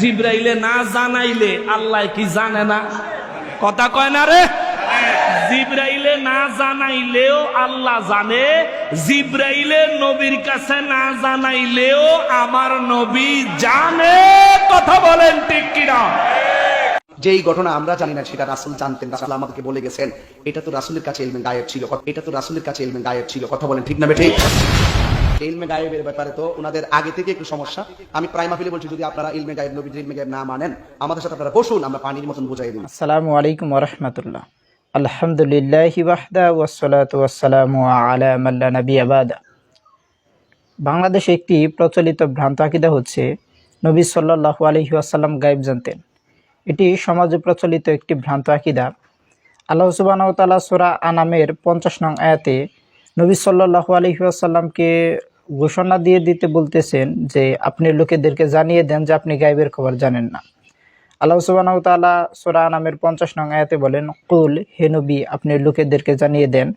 জিব্রাইলে না জানাইলে আল্লাহ কি জানে না? কথা কয় না রে? জিব্রাইলে না জানাইলেও আল্লাহ জানে, জিব্রাইলে নবীর কাছে না জানাইলেও আমার নবী জানে। কথা বলেন ঠিক কিনা? যেই ঘটনা আমরা জানি না, সেটা রাসুল জানতেন, রাসুল আমাদেরকে বলে গেছেন, এটা তো রাসুলের কাছে ইলমে গায়েব ছিল। এটা তো রাসুলের কাছে ইলমে গায়েব ছিল। কথা বলেন ঠিক না বে ঠিক? ইলমে গায়েবের ব্যাপারে তো ওনাদের আগে থেকে একটু সমস্যা। আমি প্রায় মাহফিলে বলছি, যদি আপনারা ইলমে গায়েব, নবীর ইলমে গায়েব না মানেন, আমাদের সাথে আপনারা বসুন, আমরা পানির মতন বুঝাই দিন আসসালামু আলাইকুম ওরহমতুল্লাহ আলহামদুলিল্লাহ ওয়াহদা ওয়াসসালাতু ওয়াসসালামু আলা মাল্লা নবী আবাদা বাংলাদেশে একটি প্রচলিত ভ্রান্ত আকিদা হচ্ছে, নবী সাল্লাল্লাহু আলাইহি ওয়াসাল্লাম গায়েব জানতেন। এটি সমাজে প্রচলিত একটি ভ্রান্ত আকিদা। আল্লাহ সুবহানাহু ওয়া তাআলা সূরা আনামের পঞ্চাশ নং আয়াতে নবী সাল্লাল্লাহু আলাইহি ওয়াসাল্লামকে ঘোষণা দিয়ে দিতে বলতেছেন যে আপনি লোকেদেরকে জানিয়ে দেন যে আপনি গায়েবের খবর জানেন না। আল্লাহ সুবাহ তালা সোরা নামের পঞ্চাশ নং আয়াতে বলেন, কুল হেনবি আপনি লোকেদেরকে জানিয়ে দেন,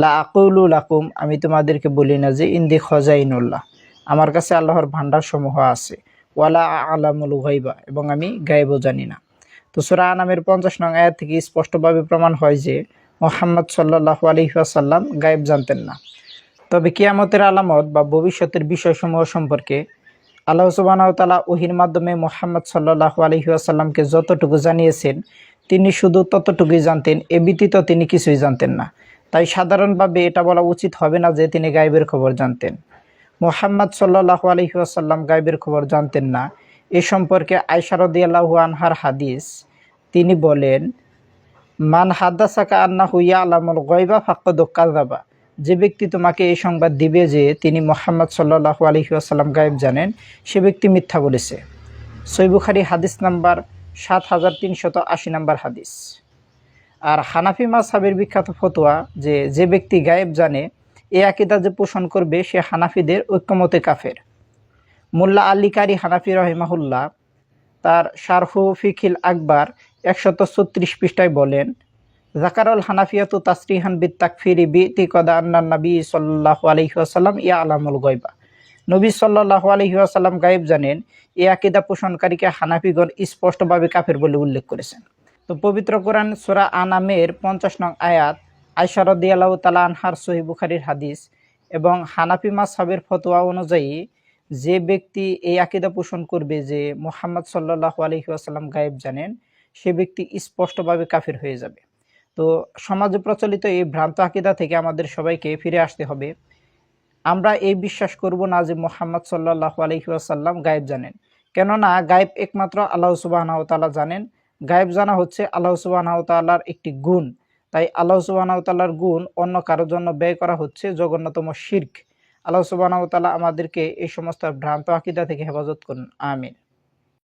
লা আকুলু লাকুম, আমি তোমাদেরকে বলি না যে ইন্দি খজাইনুল্লাহ, আমার কাছে আল্লাহর ভান্ডার সমূহ আছে, ওয়ালা আলামুল গাইবা এবং আমি গায়েবও জানি না। তো সোরা নামের পঞ্চাশ নং আয়াত থেকে স্পষ্টভাবে প্রমাণ হয় যে মোহাম্মদ সাল্লাহ আলহিহাসাল্লাম গায়েব জানতেন না। তবে কিয়ামতের আলামত বা ভবিষ্যতের বিষয়সমূহ সম্পর্কে আল্লাহ সুবাহ তালা ওহির মাধ্যমে মোহাম্মদ সাল্লাহ আলহিহাসাল্লামকে যতটুকু জানিয়েছেন, তিনি শুধু ততটুকুই জানতেন, এ ব্যতীত তিনি কিছুই জানতেন না। তাই সাধারণভাবে এটা বলা উচিত হবে না যে তিনি গাইবের খবর জানতেন। মোহাম্মদ সাল্লাহ আলহিহাসাল্লাম গাইবের খবর জানতেন না। এ সম্পর্কে আয়সারদিয়াল্লাহু আনহার হাদিস। তিনি বলেন, মান হাদ্দাসাকা আন্না হুইয়া আলামুল গয়বা ফাক্কদ কাজাবা যে ব্যক্তি তোমাকে এই সংবাদ দিবে যে তিনি মোহাম্মদ সাল্লাহু আলহি আসাল্লাম গায়েব জানেন, সে ব্যক্তি মিথ্যা বলেছে। সৈবুখারি হাদিস নাম্বার সাত হাজার তিনশত আশি নাম্বার হাদিস। আর হানাফি মাসাবের বিখ্যাত ফতোয়া যে যে ব্যক্তি গায়েব জানে, এ আকিদা যে পোষণ করবে, সে হানাফিদের ঐক্যমতে কাফের। মোল্লা আলী কারি হানাফি রহিমাহুল্লাহ তার শারহু ফিখিল আকবর একশত ছত্রিশ পৃষ্ঠায় বলেন জাকারুল হানাফিয়াতু তাসরিহান বিত তাকফিরি বিতি কদা আন্না নবী সাল্লাহ আলহিহাসাল্লাম ইয়া আলামুল গয়বা। নবী সাল্লাহ আলহিহাসাল্লাম গায়েব জানেন, এ আকিদা পোষণকারীকে হানাফিগণ স্পষ্টভাবে কাফের বলে উল্লেখ করেছেন। তো পবিত্র কোরআন সোরা আনামের পঞ্চাশ নং আয়াত আয়সারদিয়াল্লাহ তালা আনহার সহি বুখারির হাদিস এবং হানাফি মাসাবের ফতোয়া অনুযায়ী, যে ব্যক্তি এই আকিদা পোষণ করবে যে মোহাম্মদ সাল্লাহ আলহিহাসাল্লাম গায়েব জানেন, সে ব্যক্তি স্পষ্টভাবে কাফের হয়ে যাবে। তো সমাজে প্রচলিত এই ভ্রান্ত আকিদা থেকে আমাদের সবাইকে ফিরে আসতে হবে। আমরা এই বিশ্বাস করব না যে মোহাম্মদ সাল্লাহ আলহিহাসাল্লাম গায়েব জানেন। কেননা গায়েব একমাত্র আল্লাহ সুবাহ তালা জানেন। গায়েব জানা হচ্ছে আল্লাহ সুবাহ তাল্লার একটি গুণ। তাই আল্লাহ সুবাহ তাল্লার গুণ অন্য কারোর জন্য ব্যয় করা হচ্ছে জঘন্যতম শির্ক। আল্লাহ সুবাহ তালা আমাদেরকে এই সমস্ত ভ্রান্ত আকিদা থেকে হেফাজত করুন। আমিন।